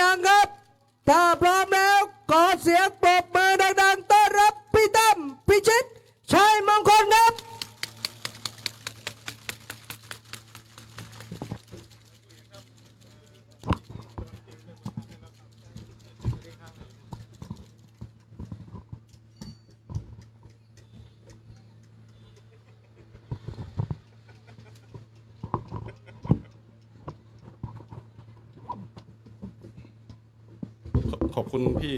ยังครับ ถ้าพร้อมแล้ว ขอเสียงปรบมือดังๆต้อนรับพี่ตั้มพี่ชิตชัยมงคลครับ ขอขอบคุณพี่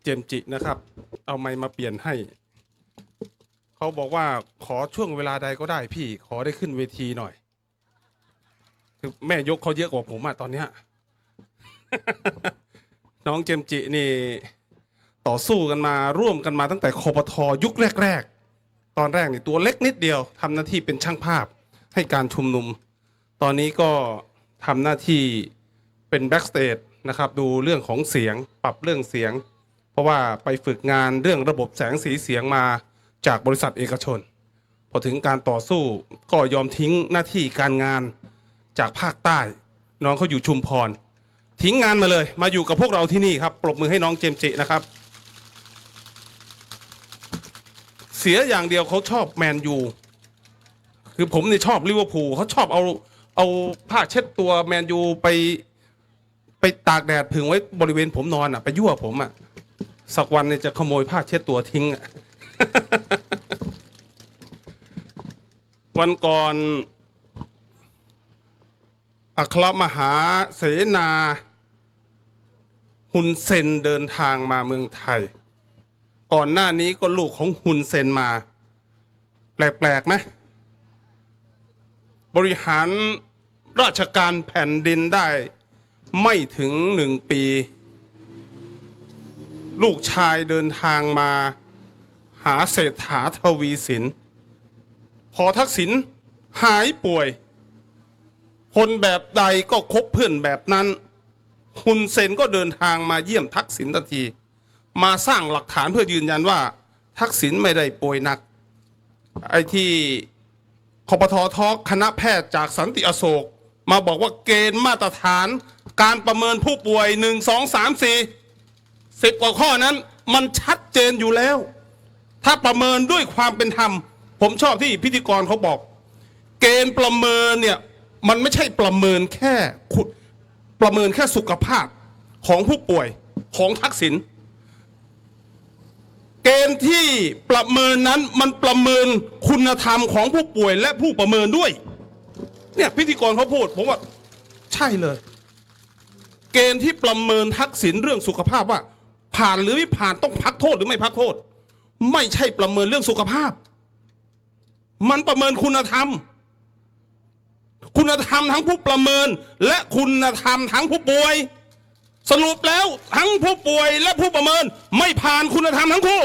เจ มจินะครับ เอาไมค์มาเปลี่ยนให้ เขาบอกว่าขอช่วงเวลาใดก็ได้พี่ ขอได้ขึ้นเวทีหน่อย คือแม่ยกเขาเยอะกว่าผมอะตอนเนี้ย น้องเจมจินี่ ต่อสู้กันมาร่วมกันมาตั้งแต่คอปทยุคแรก ๆ ตอนแรกนี่ตัวเล็กนิดเดียวทำหน้าที่เป็นช่างภาพให้การชุมนุม ตอนนี้ก็ทำหน้าที่เป็นแบ็กสเตจนะครับ ดูเรื่องของเสียงปรับเรื่องเสียง เพราะว่าไปฝึกงานเรื่องระบบแสงสีเสียงมาจากบริษัทเอกชน พอถึงการต่อสู้ก็ยอมทิ้งหน้าที่การงานจากภาคใต้ น้องเขาอยู่ชุมพร ทิ้งงานมาเลย มาอยู่กับพวกเราที่นี่ครับ ปรบมือให้น้องเจมส์จินะครับ เสียอย่างเดียวเขาชอบแมนยูคือผมเนี่ยชอบลิเวอร์พูลเขาชอบเอาเอาผ้าเช็ดตัวแมนยูไปไปตากแดดผึ่งไว้บริเวณผมนอนอะ ไปยั่วผมอะ สักวันเนี่ยจะขโมยผ้าเช็ดตัวทิ้งอะวันก่อนอัครมหาเสนาฮุนเซนเดินทางมาเมืองไทย ก่อนหน้านี้ก็ลูกของฮุนเซนมา แปลกๆไหมบริหารราชการแผ่นดินได้ไม่ถึงหนึ่งปี ลูกชายเดินทางมาหาเศรษฐาทวีสิน พอทักษิณหายป่วย คนแบบใดก็คบเพื่อนแบบนั้นฮุนเซนก็เดินทางมาเยี่ยมทักษิณทันที มาสร้างหลักฐานเพื่อยืนยันว่า ทักษิณไม่ได้ป่วยหนัก ไอ้ที่คปททอคณะแพทย์จากสันติอโศก มาบอกว่าเกณฑ์มาตรฐาน การประเมินผู้ป่วยหนึ่งสองสามสี่ สิบกว่าข้อนั้น มันชัดเจนอยู่แล้ว ถ้าประเมินด้วยความเป็นธรรม ผมชอบที่พิธีกรเขาบอก เกณฑ์ประเมินเนี่ยมันไม่ใช่ประเมินแค่ขุดประเมินแค่สุขภาพของผู้ป่วยของทักษิณเกณฑ์ที่ประเมินนั้นมันประเมินคุณธรรมของผู้ป่วยและผู้ประเมินด้วย เนี่ยพิธีกรเขาพูดผมว่า ใช่เลย เกณฑ์ที่ประเมินทักษิณเรื่องสุขภาพว่า ผ่านหรือไม่ผ่านต้องพักโทษหรือไม่พักโทษ ไม่ใช่ประเมินเรื่องสุขภาพ มันประเมินคุณธรรม คุณธรรมทั้งผู้ประเมิน และคุณธรรมทั้งผู้ป่วย สรุปแล้วทั้งผู้ป่วยและผู้ประเมิน ไม่ผ่านคุณธรรมทั้งคู่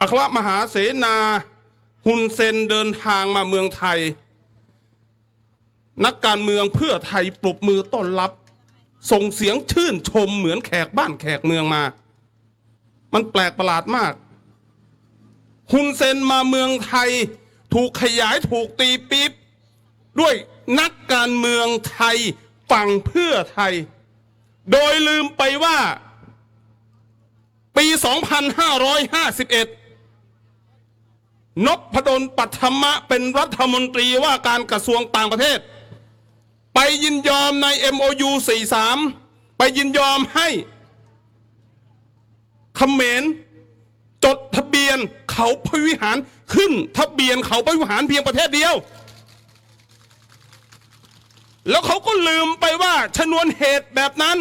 อัครมหาเสนาฮุนเซนเดินทางมาเมืองไทย นักการเมืองเพื่อไทยปรบมือต้อนรับ ส่งเสียงชื่นชมเหมือนแขกบ้านแขกเมืองมา มันแปลกประหลาดมากฮุนเซนมาเมืองไทยถูกขยายถูกตีปี๊บด้วยนักการเมืองไทยฝั่งเพื่อไทย โดยลืมไปว่า ปี 2551 นพดลปัทมะเป็นรัฐมนตรีว่าการกระทรวงต่างประเทศ ไปยินยอมใน MOU 43 ไปยินยอมให้เขมรจดทะเบียนเขาพระวิหารขึ้นทะเบียนเขาพระวิหารเพียงประเทศเดียว แล้วเขาก็ลืมไปว่าชนวนเหตุแบบนั้น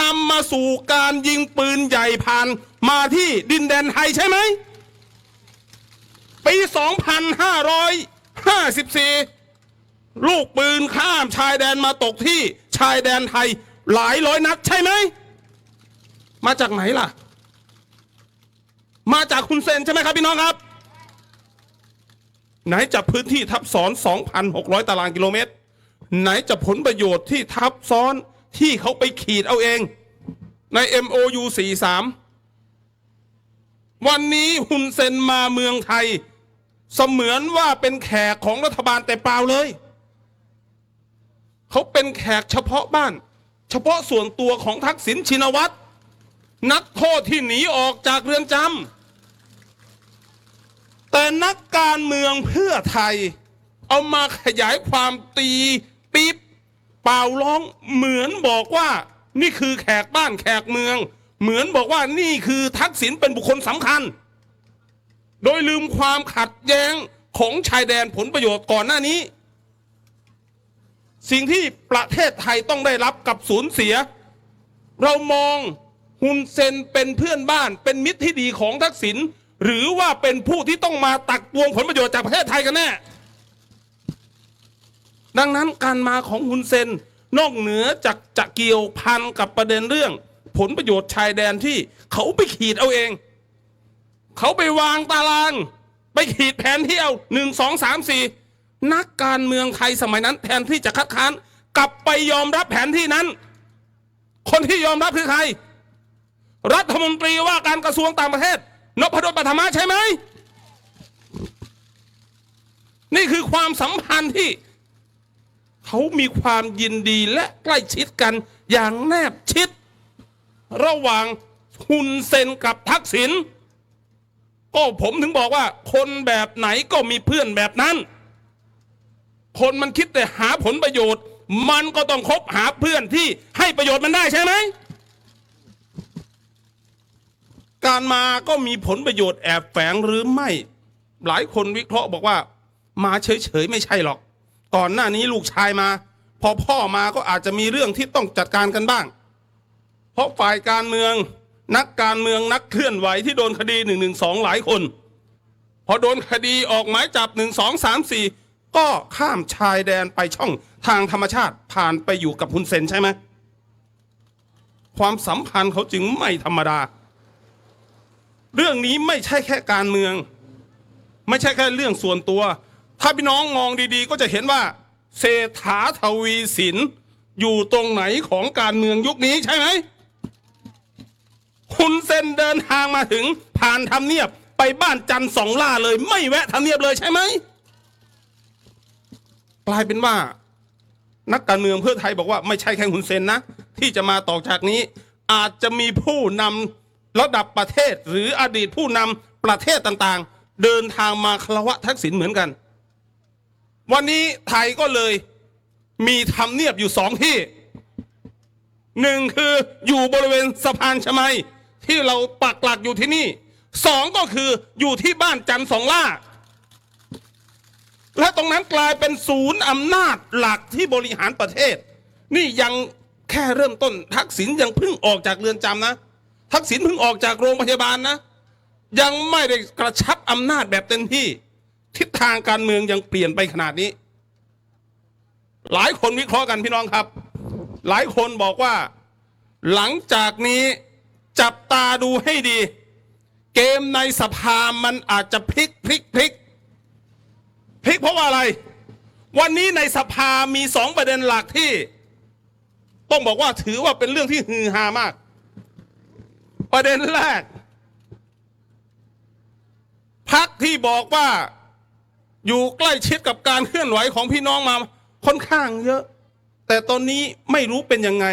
นำมาสู่การยิงปืนใหญ่ผ่านมาที่ดินแดนไทยใช่ไหมปี 2554 ลูกปืนข้ามชายแดนมาตกที่ชายแดนไทยหลายร้อยนัดใช่ไหม มาจากไหนล่ะ มาจากคุณเซนใช่ไหมครับพี่น้องครับ ไหนจะพื้นที่ทับซ้อน 2,600 ตารางกิโลเมตร ไหนจะผลประโยชน์ที่ทับซ้อนที่เขาไปขีดเอาเอง ใน MOU 43 วันนี้ฮุนเซนมาเมืองไทย เสมือนว่าเป็นแขกของรัฐบาลแต่เปล่าเลย เขาเป็นแขกเฉพาะบ้าน เฉพาะส่วนตัวของทักษิณชินวัตรนักโทษที่หนีออกจากเรือนจำแต่นักการเมืองเพื่อไทย เอามาขยายความตีปี๊บเป่าร้องเหมือนบอกว่า นี่คือแขกบ้านแขกเมือง เหมือนบอกว่านี่คือทักษิณเป็นบุคคลสำคัญ โดยลืมความขัดแย้งของชายแดนผลประโยชน์ก่อนหน้านี้ สิ่งที่ประเทศไทยต้องได้รับกับสูญเสีย เรามองฮุนเซนเป็นเพื่อนบ้านเป็นมิตรที่ดีของทักษิณหรือว่าเป็นผู้ที่ต้องมาตักตวงผลประโยชน์จากประเทศไทยกันแน่ ดังนั้นการมาของฮุนเซนนอกเหนือจากจะเกี่ยวพันกับประเด็นเรื่อง ผลประโยชน์ชายแดนที่เขาไปขีดเอาเอง เขาไปวางตาราง ไปขีดแผนที่เอาหนึ่งสองสามสี่ นักการเมืองไทยสมัยนั้น แทนที่จะคัดค้าน กลับไปยอมรับแผนที่นั้น คนที่ยอมรับคือใคร รัฐมนตรีว่าการกระทรวงต่างประเทศนพดลปัทมาใช่ไหม นี่คือความสัมพันธ์ที่ เขามีความยินดีและใกล้ชิดกันอย่างแนบชิด ระหว่างฮุนเซนกับทักษิณก็ผมถึงบอกว่า คนแบบไหนก็มีเพื่อนแบบนั้น คนมันคิดแต่หาผลประโยชน์ มันก็ต้องคบหาเพื่อนที่ให้ประโยชน์มันได้ใช่ไหม การมาก็มีผลประโยชน์แอบแฝงหรือไม่ หลายคนวิเคราะห์บอกว่า มาเฉยๆไม่ใช่หรอก ก่อนหน้านี้ลูกชายมา พอพ่อมาก็อาจจะมีเรื่องที่ต้องจัดการกันบ้าง เพราะฝ่ายการเมืองนักการเมืองนักเคลื่อนไหวที่โดนคดีหนึ่งหนึ่งสองหลายคน พอโดนคดีออกหมายจับหนึ่งสองสามสี่ ก็ข้ามชายแดนไปช่องทางธรรมชาติผ่านไปอยู่กับฮุนเซนใช่ไหมความสัมพันธ์เขาจึงไม่ธรรมดา เรื่องนี้ไม่ใช่แค่การเมือง ไม่ใช่แค่เรื่องส่วนตัว ถ้าพี่น้องมองดีๆ ก็จะเห็นว่า เศรษฐาทวีสินอยู่ตรงไหนของการเมืองยุคนี้ใช่ไหมคุณเซนเดินทางมาถึงผ่านทำเนียบไปบ้านจันทร์สองล่าเลย ไม่แวะทำเนียบเลยใช่ไหม กลายเป็นว่า นักการเมืองเพื่อไทยบอกว่าไม่ใช่แค่คุณเซนนะ ที่จะมาต่อจากนี้ อาจจะมีผู้นำระดับประเทศ หรืออดีตผู้นำประเทศต่างๆ เดินทางมาคารวะทักษิณเหมือนกัน วันนี้ไทยก็เลยมีทำเนียบอยู่สองที่หนึ่งคืออยู่บริเวณสะพานชมัย ที่เราปักหลักอยู่ที่นี่สองก็คืออยู่ที่บ้านจันทร์สองล่า และตรงนั้นกลายเป็นศูนย์อำนาจหลักที่บริหารประเทศ นี่ยังแค่เริ่มต้น ทักษิณยังเพิ่งออกจากเรือนจำนะ ทักษิณเพิ่งออกจากโรงพยาบาลนะ ยังไม่ได้กระชับอำนาจแบบเต็มที่ ทิศทางการเมืองยังเปลี่ยนไปขนาดนี้ หลายคนวิเคราะห์กันพี่น้องครับ หลายคนบอกว่า หลังจากนี้จับตาดูให้ดี เกมในสภามันอาจจะพลิกพลิกพลิก พลิกเพราะว่าอะไร วันนี้ในสภามีสองประเด็นหลักที่ ต้องบอกว่าถือว่าเป็นเรื่องที่ฮือฮามาก ประเด็นแรกพักที่บอกว่าอยู่ใกล้ชิดกับการเคลื่อนไหวของพี่น้องมาค่อนข้างเยอะ แต่ตอนนี้ไม่รู้เป็นยังไง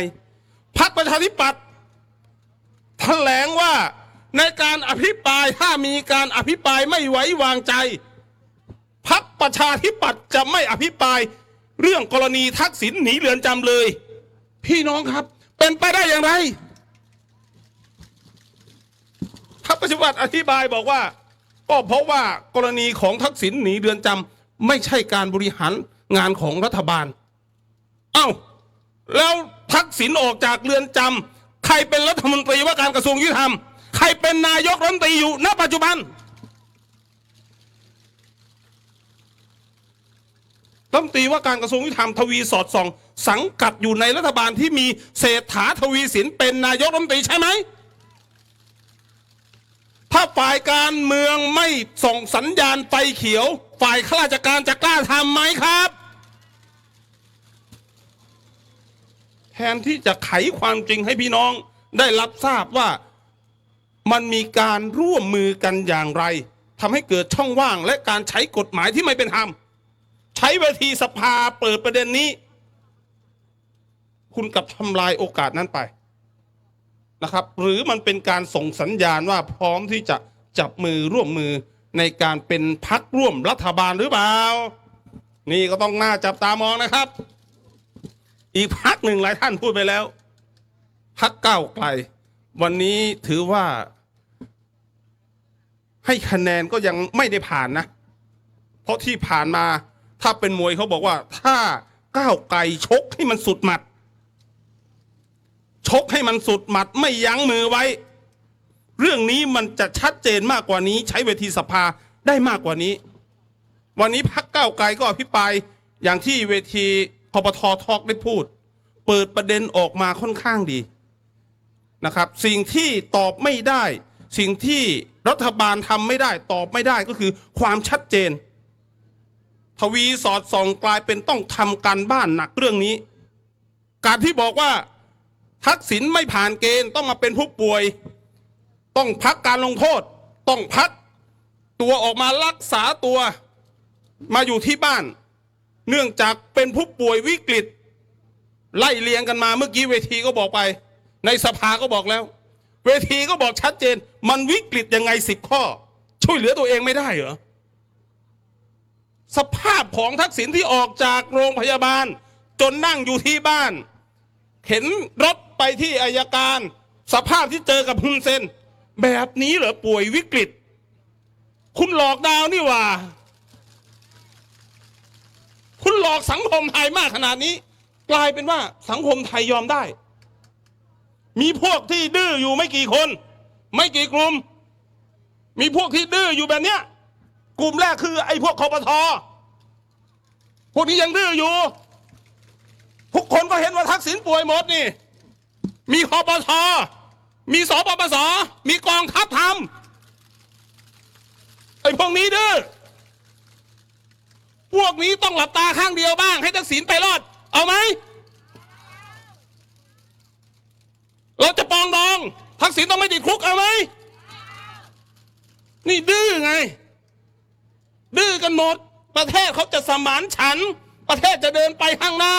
พักประชาธิปัตย์แถลงว่าในการอภิปรายถ้ามีการอภิปรายไม่ไว้วางใจ พักประชาธิปัตย์จะไม่อภิปราย เรื่องกรณีทักษิณหนีเรือนจำเลย พี่น้องครับ เป็นไปได้อย่างไรพักประชาธิปัตย์อธิบายบอกว่า ก็เพราะว่ากรณีของทักษิณหนีเรือนจำไม่ใช่การบริหารงานของรัฐบาล เอ้า แล้วทักษิณออกจากเรือนจำใครเป็นรัฐมนตรีว่าการกระทรวงยุติธรรม ใครเป็นนายกรัฐมนตรีอยู่ณปัจจุบัน รัฐมนตรีว่าการกระทรวงยุติธรรมทวีสอดส่อง สังกัดอยู่ในรัฐบาลที่มีเศรษฐาทวีสินเป็นนายกรัฐมนตรีใช่ไหม ถ้าฝ่ายการเมืองไม่ส่งสัญญาณไฟเขียว ฝ่ายข้าราชการจะกล้าทำไหมครับ แทนที่จะไขความจริงให้พี่น้องได้รับทราบว่ามันมีการร่วมมือกันอย่างไรทำให้เกิดช่องว่างและการใช้กฎหมายที่ไม่เป็นธรรม ใช้เวทีสภาเปิดประเด็นนี้ คุณกลับทำลายโอกาสนั้นไปนะครับ หรือมันเป็นการส่งสัญญาณว่าพร้อมที่จะจับมือร่วมมือในการเป็นพักร่วมรัฐบาลหรือเปล่า นี่ก็ต้องน่าจับตามองนะครับ อีกพักหนึ่งหลายท่านพูดไปแล้ว พักเก้าไกล วันนี้ถือว่า ให้คะแนนก็ยังไม่ได้ผ่านนะ เพราะที่ผ่านมา ถ้าเป็นมวยเขาบอกว่า ถ้าก้าวไกลชกให้มันสุดหมัด ชกให้มันสุดหมัดไม่ยั้งมือไว้ เรื่องนี้มันจะชัดเจนมากกว่านี้ ใช้เวทีสภาได้มากกว่านี้ วันนี้พักก้าวไกลก็อภิปรายอย่างที่เวทีพปททอกได้พูด เปิดประเด็นออกมาค่อนข้างดีนะครับ สิ่งที่ตอบไม่ได้ สิ่งที่รัฐบาลทำไม่ได้ตอบไม่ได้ก็คือความชัดเจน ทวีสอดส่องกลายเป็นต้องทำการบ้านหนักเรื่องนี้ การที่บอกว่าทักษิณไม่ผ่านเกณฑ์ต้องมาเป็นผู้ป่วย ต้องพักการลงโทษ ต้องพักตัวออกมารักษาตัวมาอยู่ที่บ้าน เนื่องจากเป็นผู้ป่วยวิกฤต ไล่เลียงกันมาเมื่อกี้เวทีก็บอกไป ในสภาก็บอกแล้ว เวทีก็บอกชัดเจน มันวิกฤตยังไงสิบข้อ ช่วยเหลือตัวเองไม่ได้เหรอ สภาพของทักษิณที่ออกจากโรงพยาบาล จนนั่งอยู่ที่บ้านเข็นรถไปที่อายการ สภาพที่เจอกับฮุนเซน แบบนี้เหรอป่วยวิกฤต คุณหลอกดาวนี่ว่า คุณหลอกสังคมไทยมากขนาดนี้ กลายเป็นว่าสังคมไทยยอมได้ มีพวกที่ดื้ออยู่ไม่กี่คน ไม่กี่กลุ่ม มีพวกที่ดื้ออยู่แบบเนี้ยกลุ่มแรกคือไอ้พวกคอปทอ พวกนี้ยังดื้ออยู่ ทุกคนก็เห็นว่าทักษิณป่วยหมดนี่ มีคอปทมีสปปส มีกองทัพทำไอ้พวกนี้ดื้อ พวกนี้ต้องหลับตาข้างเดียวบ้าง ให้ทักษิณไปรอด เอาไหม เราจะปองดอง ทักษิณต้องไม่ติดคุกเอาไหม นี่ดื้อไง ดื้อกันหมด ประเทศเขาจะสมานฉัน ประเทศจะเดินไปข้างหน้า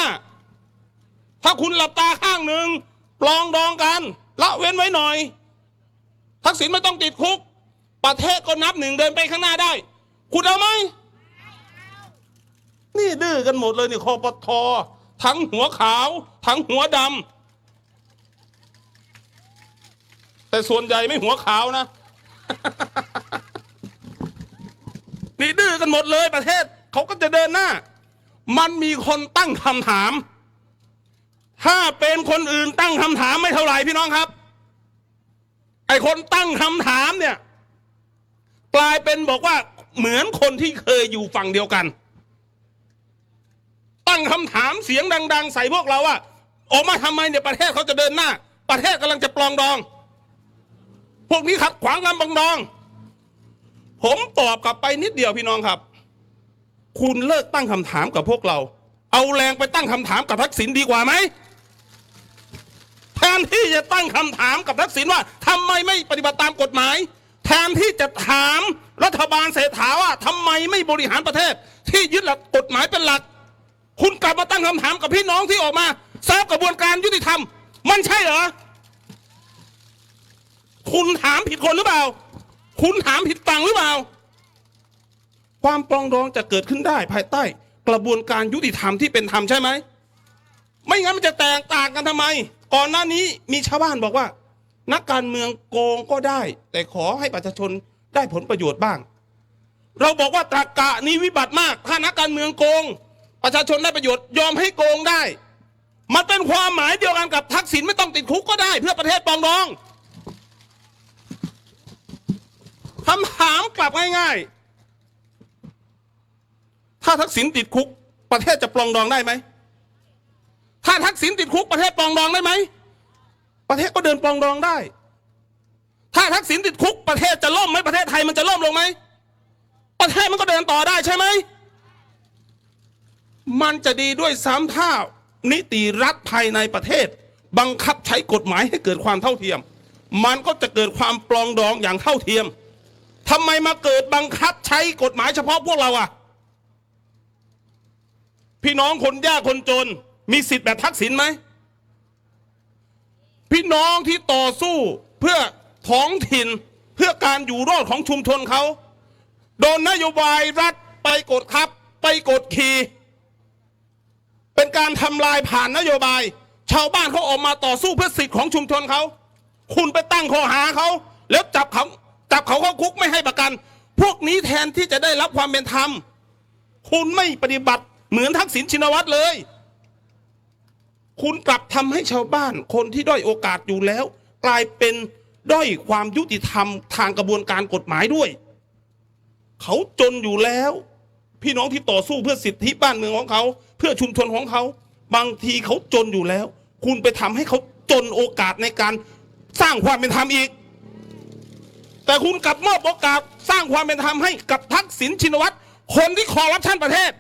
ถ้าคุณหลับตาข้างหนึ่งปลองดองกัน ละเว้นไว้หน่อย ทักษิณไม่ต้องติดคุก ประเทศก็นับหนึ่งเดินไปข้างหน้าได้ คุณเอาไหม นี่ดื้อกันหมดเลยนี่คอปททั้งหัวขาว ทั้งหัวดำแต่ส่วนใหญ่ไม่หัวขาวนะ นี่ดื้อกันหมดเลยประเทศเขาก็จะเดินหน้า มันมีคนตั้งคำถาม ถ้าเป็นคนอื่นตั้งคำถามไม่เท่าไหร่พี่น้องครับ ไอคนตั้งคำถามเนี่ยกลายเป็นบอกว่าเหมือนคนที่เคยอยู่ฝั่งเดียวกัน ตั้งคำถามเสียงดัง ๆ ใส่พวกเราว่าออกมาทำไมเนี่ยประเทศเขาจะเดินหน้า ประเทศกำลังจะปลองดอง พวกนี้ขัดขวางการปลองดอง ผมตอบกลับไปนิดเดียวพี่น้องครับ คุณเลิกตั้งคำถามกับพวกเรา เอาแรงไปตั้งคำถามกับทักษิณดีกว่าไหมแทนที่จะตั้งคำถามกับทักษิณว่าทำไมไม่ปฏิบัติตามกฎหมาย แทนที่จะถามรัฐบาลเศรษฐาว่าทำไมไม่บริหารประเทศ ที่ยึดหลักกฎหมายเป็นหลัก คุณกลับมาตั้งคำถามกับพี่น้องที่ออกมาทราบกระบวนการยุติธรรม มันใช่เหรอ คุณถามผิดคนหรือเปล่า คุณถามผิดฝั่งหรือเปล่า ความปรองดองจะเกิดขึ้นได้ภายใต้ กระบวนการยุติธรรมที่เป็นธรรมใช่ไหม ไม่งั้นมันจะแตกต่างกันทำไม ก่อนหน้านี้มีชาวบ้านบอกว่า นักการเมืองโกงก็ได้ แต่ขอให้ประชาชนได้ผลประโยชน์บ้าง เราบอกว่าตรกกะนี้วิบัติมาก ถ้านักการเมืองโกง ประชาชนได้ประโยชน์ยอมให้โกงได้ มันเป็นความหมายเดียวกันกับทักษิณไม่ต้องติดคุกก็ได้ เพื่อประเทศปองดอง คำถามกลับง่ายๆ ถ้าทักษิณติดคุก ประเทศจะปรองดองได้ไหม ถ้าทักษิณติดคุกประเทศปรองดองได้ไหม ประเทศก็เดินปรองดองได้ ถ้าทักษิณติดคุกประเทศจะล่มไหมประเทศไทยมันจะล่มลงไหม ประเทศมันก็เดินต่อได้ใช่ไหม มันจะดีด้วยซ้ำถ้านิติรัฐภายในประเทศ บังคับใช้กฎหมายให้เกิดความเท่าเทียม มันก็จะเกิดความปรองดองอย่างเท่าเทียม ทำไมมาเกิดบังคับใช้กฎหมายเฉพาะพวกเราอะพี่น้องคนยากคนจน มีสิทธิ์แบบทักษิณไหม พี่น้องที่ต่อสู้เพื่อท้องถิ่นเพื่อการอยู่รอดของชุมชนเขา โดนนโยบายรัฐไปกดทับ ไปกดขี่เป็นการทำลายผ่านนโยบาย ชาวบ้านเขาออกมาต่อสู้เพื่อสิทธิ์ของชุมชนเขา คุณไปตั้งข้อหาเขา แล้วจับเขา จับเขาเข้าคุกไม่ให้ประกัน พวกนี้แทนที่จะได้รับความเป็นธรรม คุณไม่ปฏิบัติเหมือนทักษิณชินวัตรเลย คุณกลับทำให้ชาวบ้าน คนที่ด้อยโอกาสอยู่แล้ว กลายเป็นด้อยความยุติธรรมทางกระบวนการกฎหมายด้วย เขาจนอยู่แล้ว พี่น้องที่ต่อสู้เพื่อสิทธิบ้านเมืองของเขา เพื่อชุมชนของเขา บางทีเขาจนอยู่แล้ว คุณไปทำให้เขาจนโอกาสในการสร้างความเป็นธรรมอีก แต่คุณกลับมอบโอกาสสร้างความเป็นธรรมให้กับทักษิณชินวัตรคนที่คอร์รัปชันประเทศ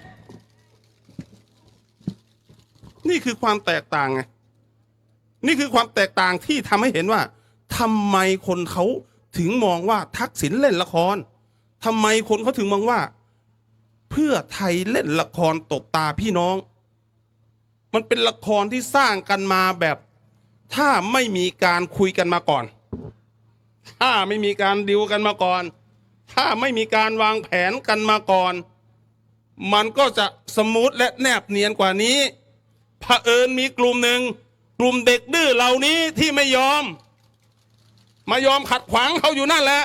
นี่คือความแตกต่างไงนี่คือความแตกต่างที่ทำให้เห็นว่าทำไมคนเขาถึงมองว่าทักษิณเล่นละครทำไมคนเขาถึงมองว่า เพื่อไทยเล่นละครตบตาพี่น้อง มันเป็นละครที่สร้างกันมาแบบ ถ้าไม่มีการคุยกันมาก่อน ถ้าไม่มีการดิวกันมาก่อน ถ้าไม่มีการวางแผนกันมาก่อน มันก็จะสมูทและแนบเนียนกว่านี้เผอิญมีกลุ่มหนึ่งกลุ่มเด็กดื้อเหล่านี้ที่ไม่ยอม มายอมขัดขวางเขาอยู่นั่นแหละ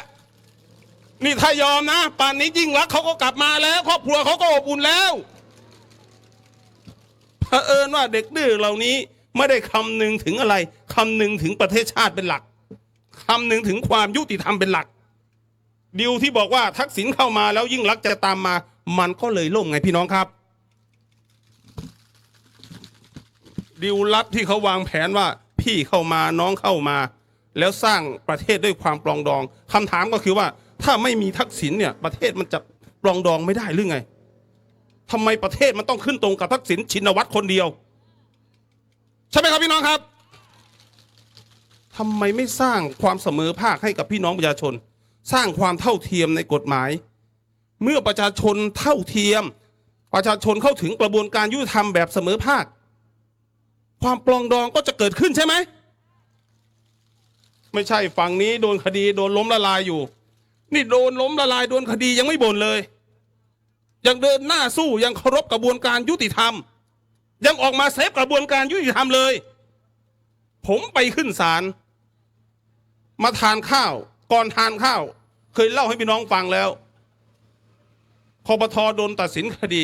นี่ถ้ายอมนะป่านนี้ยิ่งรักเขาก็กลับมาแล้ว ครอบครัวเขาก็อบอุ่นแล้วเผอิญว่าเด็กดื้อเหล่านี้ไม่ได้คำนึงถึงอะไรคำนึงถึงประเทศชาติเป็นหลัก คำหนึ่งถึงความยุติธรรมเป็นหลัก ดิวที่บอกว่าทักษิณเข้ามาแล้วยิ่งรักษณ์จะตามมา มันก็เลยล่มไงพี่น้องครับ ดิวลับที่เขาวางแผนว่าพี่เข้ามาน้องเข้ามา แล้วสร้างประเทศด้วยความปลองดองคำถามก็คือว่า ถ้าไม่มีทักษิณเนี่ยประเทศมันจะปลองดองไม่ได้หรือไงทำไมประเทศมันต้องขึ้นตรงกับทักษิณชินวัตรคนเดียว ใช่ไหมครับพี่น้องครับ ทำไมไม่สร้างความเสมอภาคให้กับพี่น้องประชาชน สร้างความเท่าเทียมในกฎหมาย เมื่อประชาชนเท่าเทียม ประชาชนเข้าถึงกระบวนการยุติธรรมแบบเสมอภาค ความปลองดองก็จะเกิดขึ้นใช่ไหมไม่ใช่ฝั่งนี้โดนคดีโดนล้มละลายอยู่ นี่โดนล้มละลายโดนคดียังไม่บ่นเลย ยังเดินหน้าสู้ยังเคารพกระบวนการยุติธรรม ยังออกมาเซฟกระบวนการยุติธรรมเลย ผมไปขึ้นศาล มาทานข้าว ก่อนทานข้าว เคยเล่าให้พี่น้องฟังแล้วคอปทโดนตัดสินคดี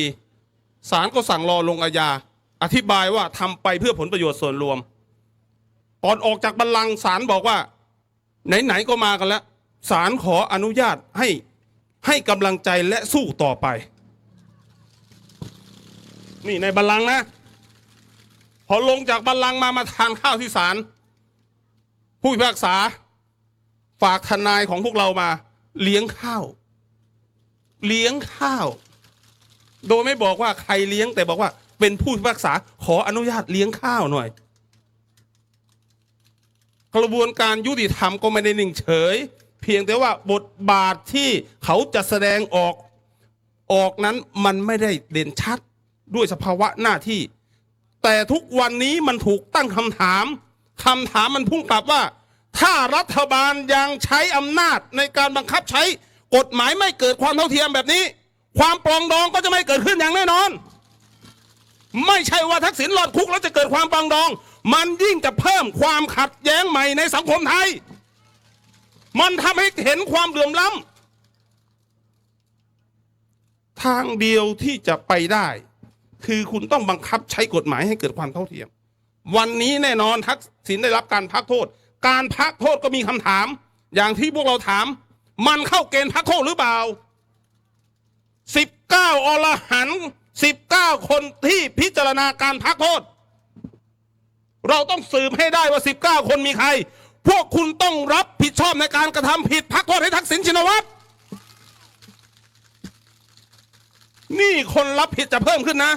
ศาลก็สั่งรอลงอาญาอธิบายว่าทำไปเพื่อผลประโยชน์ส่วนรวม ก่อนออกจากบัลลังก์ศาลบอกว่า ไหนๆก็มากันแล้วศาลขออนุญาตให้ให้กำลังใจและสู้ต่อไป นี่ในบัลลังก์นะ พอลงจากบัลลังก์มามาทานข้าวที่ศาลผู้พิพากษา ฝากทนายของพวกเรามา เลี้ยงข้าว เลี้ยงข้าว โดยไม่บอกว่าใครเลี้ยงแต่บอกว่า เป็นผู้พิพากษาขออนุญาตเลี้ยงข้าวหน่อย กระบวนการยุติธรรมก็ไม่ได้นิ่งเฉย เพียงแต่ว่าบทบาทที่เขาจะแสดงออกออกนั้นมันไม่ได้เด่นชัดด้วยสภาวะหน้าที่ แต่ทุกวันนี้มันถูกตั้งคำถามคำถามมันพุ่งกลับว่า ถ้ารัฐบาลยังใช้อำนาจในการบังคับใช้กฎหมายไม่เกิดความเท่าเทียมแบบนี้ ความปรองดองก็จะไม่เกิดขึ้นอย่างแน่นอน ไม่ใช่ว่าทักษิณหลอดคุกแล้วจะเกิดความปรองดอง มันยิ่งจะเพิ่มความขัดแย้งใหม่ในสังคมไทย มันทำให้เห็นความเหลื่อมล้ำทางเดียวที่จะไปได้ คือคุณต้องบังคับใช้กฎหมายให้เกิดความเท่าเทียม วันนี้แน่นอนทักษิณได้รับการพักโทษ การพักโทษก็มีคำถาม อย่างที่พวกเราถาม มันเข้าเกณฑ์พักโทษหรือเปล่าสิบเก้าอรหันสิบเก้าคนที่พิจารณาการพักโทษ เราต้องสืบให้ได้ว่าสิบเก้าคนมีใคร พวกคุณต้องรับผิดชอบในการกระทำผิดพักโทษให้ทักษิณชินวัตรนี่คนรับผิดจะเพิ่มขึ้นนะ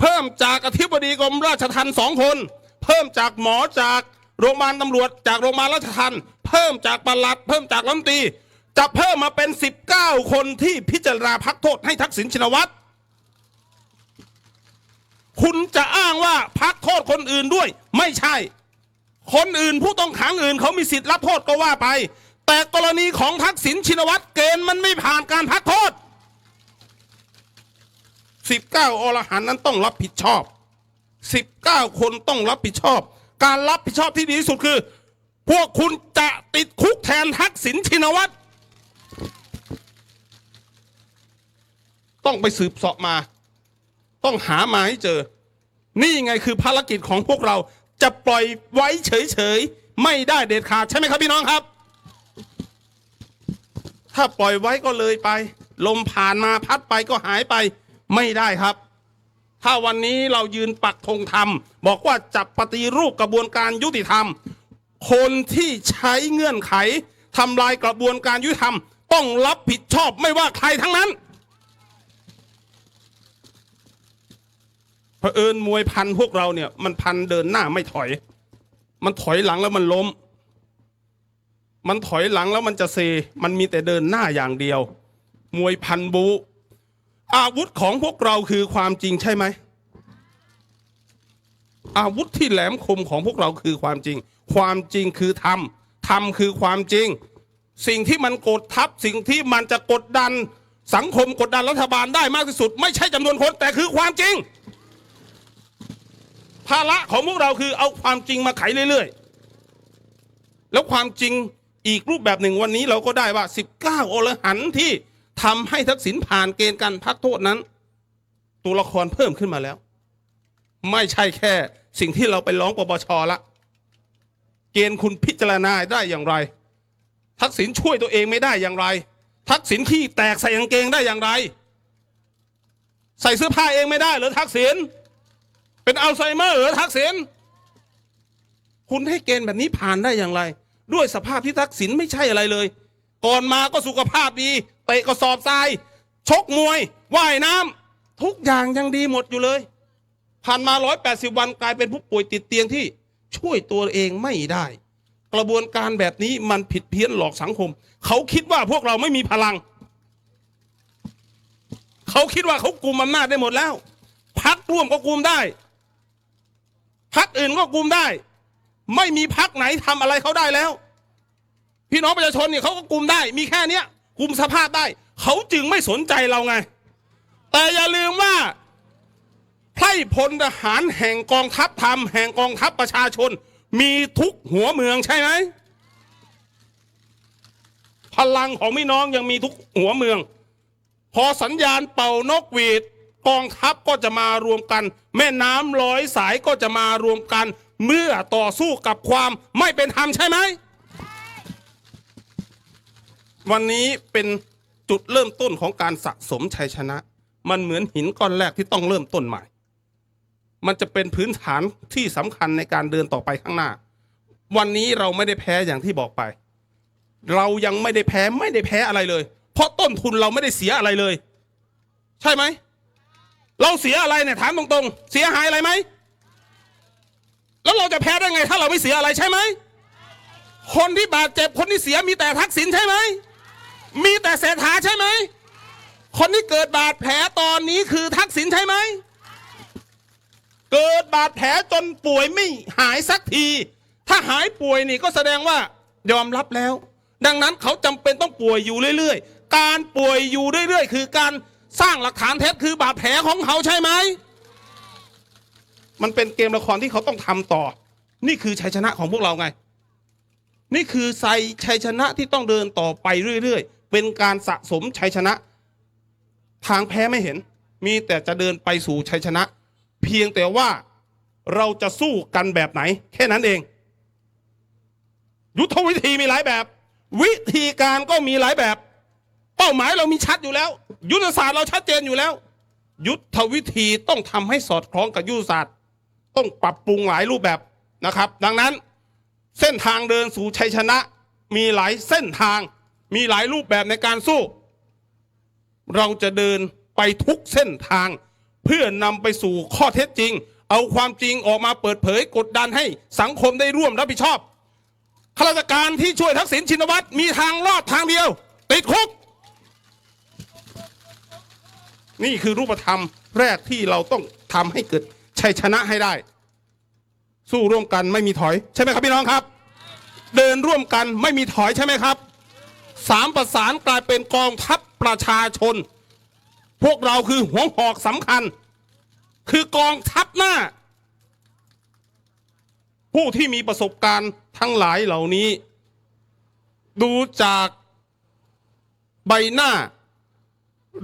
เพิ่มจากอธิบดีกรมราชทัณฑ์สองคน เพิ่มจากหมอจาก โรงพยาบาลตำรวจจากโรงพยาบาลราชทัณฑ์เพิ่มจากปลัด เพิ่มจากรัฐมนตรีจะเพิ่มมาเป็น 19 คนที่พิจารณาพักโทษให้ทักษิณชินวัตรคุณจะอ้างว่าพักโทษคนอื่นด้วย ไม่ใช่ คนอื่นผู้ต้องขังอื่นเขามีสิทธิ์รับโทษก็ว่าไป แต่กรณีของทักษิณชินวัตรเกณฑ์มันไม่ผ่านการพักโทษ 19 อรหันนั้นต้องรับผิดชอบ 19 คนต้องรับผิดชอบ การรับผิดชอบที่ดีที่สุดคือ พวกคุณจะติดคุกแทนทักษิณชินวัตรต้องไปสืบสาะมา ต้องหามาให้เจอ นี่ไงคือภารกิจของพวกเราจะปล่อยไว้เฉยๆ ไม่ได้เด็ดขาดใช่ไหมครับพี่น้องครับ ถ้าปล่อยไว้ก็เลยไป ลมผ่านมาพัดไปก็หายไปไม่ได้ครับ ถ้าวันนี้เรายืนปักธงธรรม บอกว่าจะปฏิรูปกระบวนการยุติธรรม คนที่ใช้เงื่อนไขทำลายกระบวนการยุติธรรม ต้องรับผิดชอบไม่ว่าใครทั้งนั้นเผอิญมวยพันพวกเราเนี่ยมันพันเดินหน้าไม่ถอย มันถอยหลังแล้วมันล้ม มันถอยหลังแล้วมันจะเซ มันมีแต่เดินหน้าอย่างเดียว มวยพันบู อาวุธของพวกเราคือความจริงใช่ไหม อาวุธที่แหลมคมของพวกเราคือความจริง ความจริงคือธรรม ธรรมคือความจริง สิ่งที่มันกดทับ สิ่งที่มันจะกดดัน สังคมกดดันรัฐบาลได้มากที่สุด ไม่ใช่จำนวนคนแต่คือความจริง ภาระของพวกเราคือเอาความจริงมาไขเรื่อยๆ แล้วความจริงอีกรูปแบบหนึ่งวันนี้เราก็ได้ว่า 19อรหันที่ ทำให้ทักษิณผ่านเกณฑ์การพักโทษนั้น ตัวละครเพิ่มขึ้นมาแล้ว ไม่ใช่แค่สิ่งที่เราไปร้องปปชละ เกณฑ์คุณพิจารณาได้อย่างไร ทักษิณช่วยตัวเองไม่ได้อย่างไร ทักษิณขี้แตกใส่กางเกงได้อย่างไร ใส่เสื้อผ้าเองไม่ได้หรือทักษิณเป็นอัลไซเมอร์หรือทักษิณคุณให้เกณฑ์แบบนี้ผ่านได้อย่างไร ด้วยสภาพที่ทักษิณไม่ใช่อะไรเลย ก่อนมาก็สุขภาพดีเตะกระสอบทราย ชกมวย ว่ายน้ำทุกอย่างยังดีหมดอยู่เลย ผ่านมา 180 วันกลายเป็นผู้ป่วยติดเตียงที่ช่วยตัวเองไม่ได้ กระบวนการแบบนี้มันผิดเพี้ยนหลอกสังคม เขาคิดว่าพวกเราไม่มีพลัง เขาคิดว่าเขากุมอำนาจได้หมดแล้วพักร่วมก็กุมได้พักอื่นก็กุมได้ ไม่มีพักไหนทำอะไรเขาได้แล้ว พี่น้องประชาชนเนี่ยเขาก็กุมได้ มีแค่เนี้ยกุมสภาพได้ เขาจึงไม่สนใจเราไง แต่อย่าลืมว่าไพร่พลทหารแห่งกองทัพธรรมแห่งกองทัพประชาชน มีทุกหัวเมืองใช่ไหมพลังของพี่น้องยังมีทุกหัวเมือง พอสัญญาณเป่านกหวีดกองทัพก็จะมารวมกัน แม่น้ำร้อยสายก็จะมารวมกัน เมื่อต่อสู้กับความไม่เป็นธรรมใช่ไหม วันนี้เป็นจุดเริ่มต้นของการสะสมชัยชนะ มันเหมือนหินก้อนแรกที่ต้องเริ่มต้นใหม่ มันจะเป็นพื้นฐานที่สำคัญในการเดินต่อไปข้างหน้า วันนี้เราไม่ได้แพ้อย่างที่บอกไป เรายังไม่ได้แพ้ไม่ได้แพ้อะไรเลย เพราะต้นทุนเราไม่ได้เสียอะไรเลย ใช่ไหม เราเสียอะไรเนี่ยถามตรงๆ เสียหายอะไรไหม แล้วเราจะแพ้ได้ไง ถ้าเราไม่เสียอะไรใช่ไหม คนที่บาดเจ็บคนที่เสียมีแต่ทักษิณใช่ไหม มีแต่เศรษฐาใช่ไหม คนที่เกิดบาดแผลตอนนี้คือทักษิณใช่ไหม เกิดบาดแผลจนป่วยไม่หายสักที ถ้าหายป่วยนี่ก็แสดงว่ายอมรับแล้ว ดังนั้นเขาจำเป็นต้องป่วยอยู่เรื่อยๆ การป่วยอยู่เรื่อยๆ คือการสร้างหลักฐานเท็จคือบาดแผลของเขาใช่ไหม มันเป็นเกมละครที่เขาต้องทำต่อ นี่คือชัยชนะของพวกเราไง นี่คือไซชัยชนะที่ต้องเดินต่อไปเรื่อยๆ เป็นการสะสมชัยชนะ ทางแพ้ไม่เห็น มีแต่จะเดินไปสู่ชัยชนะ เพียงแต่ว่าเราจะสู้กันแบบไหน แค่นั้นเอง ยุทธวิธีมีหลายแบบ วิธีการก็มีหลายแบบ เป้าหมายเรามีชัดอยู่แล้ว ยุทธศาสตร์เราชัดเจนอยู่แล้ว ยุทธวิธีต้องทำให้สอดคล้องกับยุทธศาสตร์ ต้องปรับปรุงหลายรูปแบบนะครับ ดังนั้นเส้นทางเดินสู่ชัยชนะมีหลายเส้นทาง มีหลายรูปแบบในการสู้ เราจะเดินไปทุกเส้นทาง เพื่อนำไปสู่ข้อเท็จจริง เอาความจริงออกมาเปิดเผยกดดันให้สังคมได้ร่วมรับผิดชอบข้าราชการที่ช่วยทักษิณชินวัตรมีทางรอดทางเดียว ติดคุก นี่คือรูปธรรมแรกที่เราต้องทำให้เกิดชัยชนะให้ได้ สู้ร่วมกันไม่มีถอย ใช่ไหมครับพี่น้องครับ เดินร่วมกันไม่มีถอยใช่ไหมครับ สามประสานกลายเป็นกองทัพประชาชน พวกเราคือหัวหอกสำคัญ คือกองทัพหน้า ผู้ที่มีประสบการณ์ทั้งหลายเหล่านี้ ดูจากใบหน้า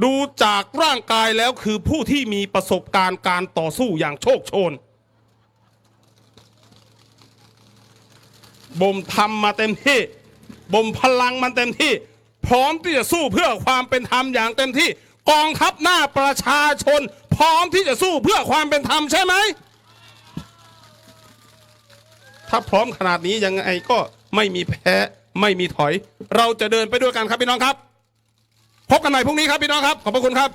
ดูจากร่างกายแล้วคือผู้ที่มีประสบการณ์การต่อสู้อย่างโชคโชนบ่มทำมาเต็มที่ บ่มพลังมันเต็มที่ พร้อมที่จะสู้เพื่อความเป็นธรรมอย่างเต็มที่ กองทัพหน้าประชาชน พร้อมที่จะสู้เพื่อความเป็นธรรมใช่ไหมถ้าพร้อมขนาดนี้ยังไงก็ไม่มีแพ้ไม่มีถอย เราจะเดินไปด้วยกันครับพี่น้องครับ พบกันใหม่พรุ่งนี้ครับพี่น้องครับ ขอบพระคุณครับ